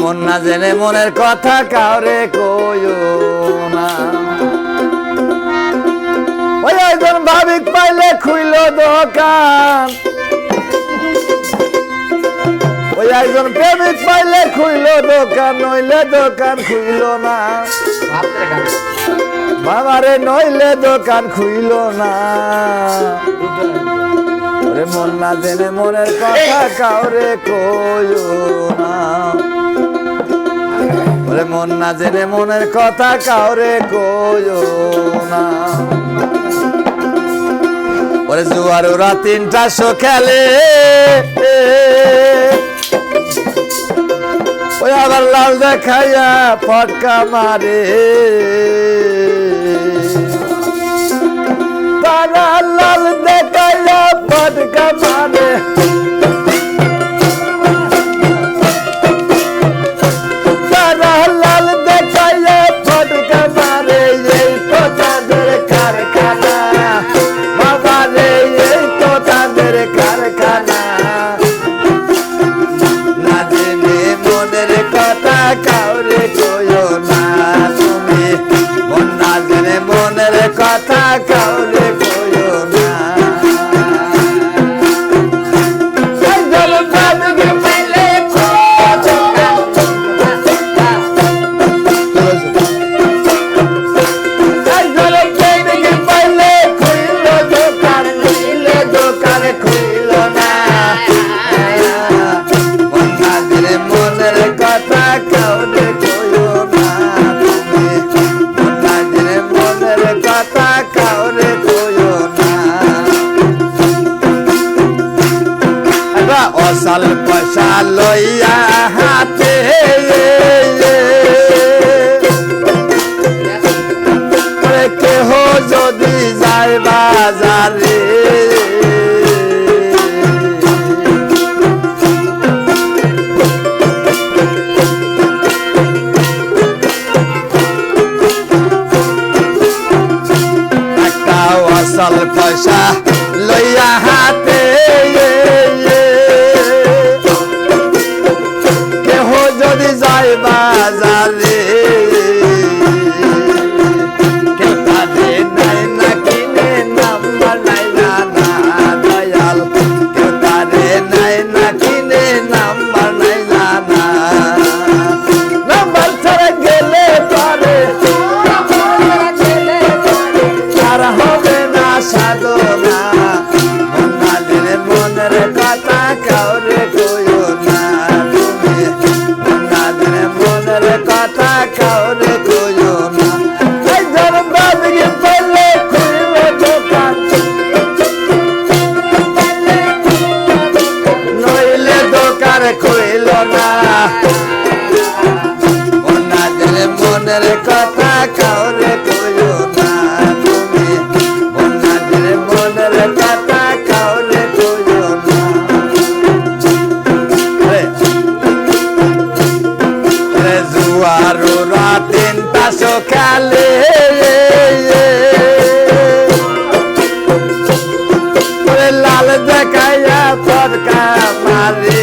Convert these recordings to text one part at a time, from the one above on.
মন না জেনে মনের কথা কাউরে কইও না। ওই একজন ভাবিক পাইলে খুইল দোকান। ওই একজন প্রেমিক পাইলে খুইল দোকান নইলে দোকান খুইল না। বাবারে নইলে দোকান খুইল না। ওরে মন না জেনে মনের কথা কাউরে কইও না। ওরে মন না জেনে মনের কথা কাউরে কইও না। ওরে জুয়ার ওরা তিনটা শো খেলে। ওই আবার লাল দেখাইয়া ফটকা মারে। তারা লাল দেখাইয়া কথা কাউরে অসাল পয়সা লইয়া হাতে। কেহ যদি যায় বাজারে। অসল পয়সা লইয়া হাতে। হবে না সাধনা মন না দিলে মনের কথা কাউরে দিলে মনের কথা কাউরে কইও না তুমি। না দিলে মনের কথা কাউরে কইও না। জুয়ারো রাতেন খেলে ওরে লাল দেখাইয়া মারে।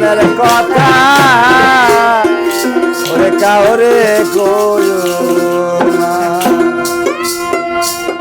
মনের কথা। ওরে কাউরে কইও